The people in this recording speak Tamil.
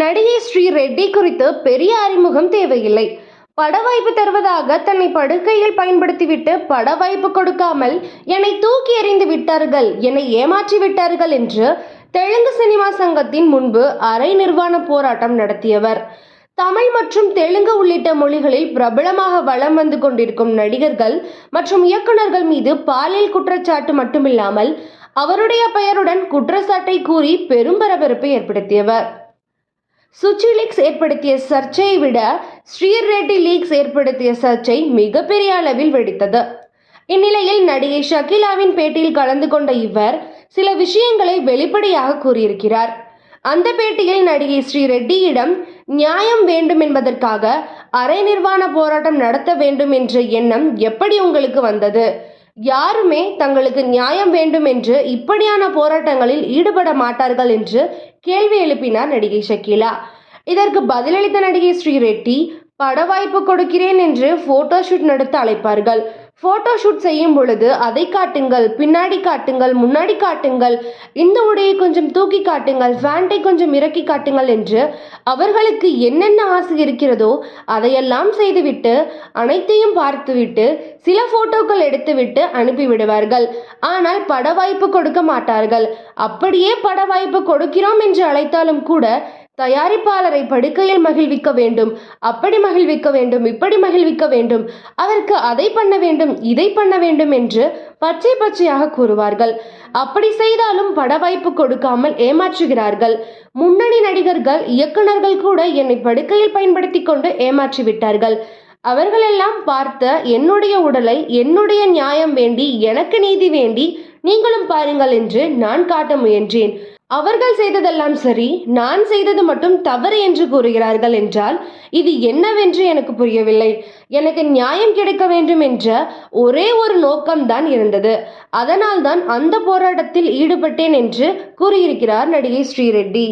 நடிகை ஸ்ரீ ரெட்டி குறித்து பெரிய அறிமுகம் தேவையில்லை. பட வாய்ப்பு தருவதாக தன்னை படுக்கையில் பயன்படுத்திவிட்டு பட வாய்ப்பு கொடுக்காமல் என்னை தூக்கி எறிந்து விட்டார்கள் என்னை ஏமாற்றி விட்டார்கள் என்று தெலுங்கு சினிமா சங்கத்தின் முன்பு அரை நிர்வாண போராட்டம் நடத்தியவர். தமிழ் மற்றும் தெலுங்கு உள்ளிட்ட மொழிகளில் பிரபலமாக வலம் வந்து கொண்டிருக்கும் நடிகர்கள் மற்றும் இயக்குனர்கள் மீது பாலியல் குற்றச்சாட்டு மட்டுமில்லாமல் அவருடைய பெயருடன் குற்றச்சாட்டை கூறி பெரும் பரபரப்பை ஏற்படுத்தியவர். சுச்சி லீக்ஸ் ஏற்படுத்திய சர்ச்சையை விட ஸ்ரீர் ரெட்டி லீக்ஸ் ஏற்படுத்திய சர்ச்சை மிகப்பெரிய அளவில் வெடித்தது. இந்நிலையில் நடிகை ஷகிலாவின் பேட்டியில் கலந்து கொண்ட இவர் சில விஷயங்களை வெளிப்படையாக கூறியிருக்கிறார். அந்த பேட்டியில் நடிகை ஸ்ரீ ரெட்டியிடம் நியாயம் வேண்டும் என்பதற்காக அரை நிர்வாண போராட்டம் நடத்த வேண்டும் என்ற எண்ணம் எப்படி உங்களுக்கு வந்தது? யாருமே தங்களுக்கு நியாயம் வேண்டும் என்று இப்படியான போராட்டங்களில் ஈடுபட மாட்டார்கள் என்று கேள்வி எழுப்பினார் நடிகை ஷக்கீலா. இதற்கு பதிலளித்த நடிகை ஸ்ரீ ரெட்டி பட வாய்ப்பு கொடுக்கிறேன் என்று போட்டோ ஷூட் நடத்த அழைப்பார்கள். போட்டோ ஷூட் செய்யும் பொழுது அதை காட்டுங்கள் பின்னாடி காட்டுங்கள் முன்னாடி காட்டுங்கள் இந்த உடையை கொஞ்சம் தூக்கி காட்டுங்கள் ஃபேண்டை கொஞ்சம் இறக்கி காட்டுங்கள் என்று அவர்களுக்கு என்னென்ன ஆசை இருக்கிறதோ அதையெல்லாம் செய்துவிட்டு அனைத்தையும் பார்த்துவிட்டு சில ஃபோட்டோக்கள் எடுத்துவிட்டு அனுப்பிவிடுவார்கள் ஆனால் பட வாய்ப்பு கொடுக்க மாட்டார்கள். அப்படியே பட வாய்ப்பு கொடுக்கிறோம் என்று அழைத்தாலும் கூட தயாரிப்பாளரை படுக்கையில் மகிழ்விக்க வேண்டும். அப்படி மகிழ்விக்க வேண்டும் இப்படி மகிழ்விக்க வேண்டும். அதற்கு அதை பண்ண வேண்டும் இதை பண்ண வேண்டும் என்று பச்சை பச்சையாக கூறுவார்கள். அப்படி செய்தாலும் பட வாய்ப்பு கொடுக்காமல் ஏமாற்றுகிறார்கள். முன்னணி நடிகர்கள் இயக்குனர்கள் கூட என்னை படுக்கையில் பயன்படுத்தி கொண்டு ஏமாற்றி விட்டார்கள். அவர்களெல்லாம் பார்த்த என்னுடைய உடலை என்னுடைய நியாயம் வேண்டி எனக்கு நீதி வேண்டி நீங்களும் பாருங்கள் என்று நான் காட்ட முயன்றேன். அவர்கள் செய்ததெல்லாம் சரி நான் செய்தது மட்டும் தவறு என்று கூறுகிறார்கள் என்றால் இது என்னவென்று எனக்கு புரியவில்லை. எனக்கு நியாயம் கிடைக்க வேண்டும் என்ற ஒரே ஒரு நோக்கம்தான் இருந்தது. அதனால்தான் அந்த போராட்டத்தில் ஈடுபட்டேன் என்று கூறியிருக்கிறார் நடிகை ஸ்ரீரெட்டி.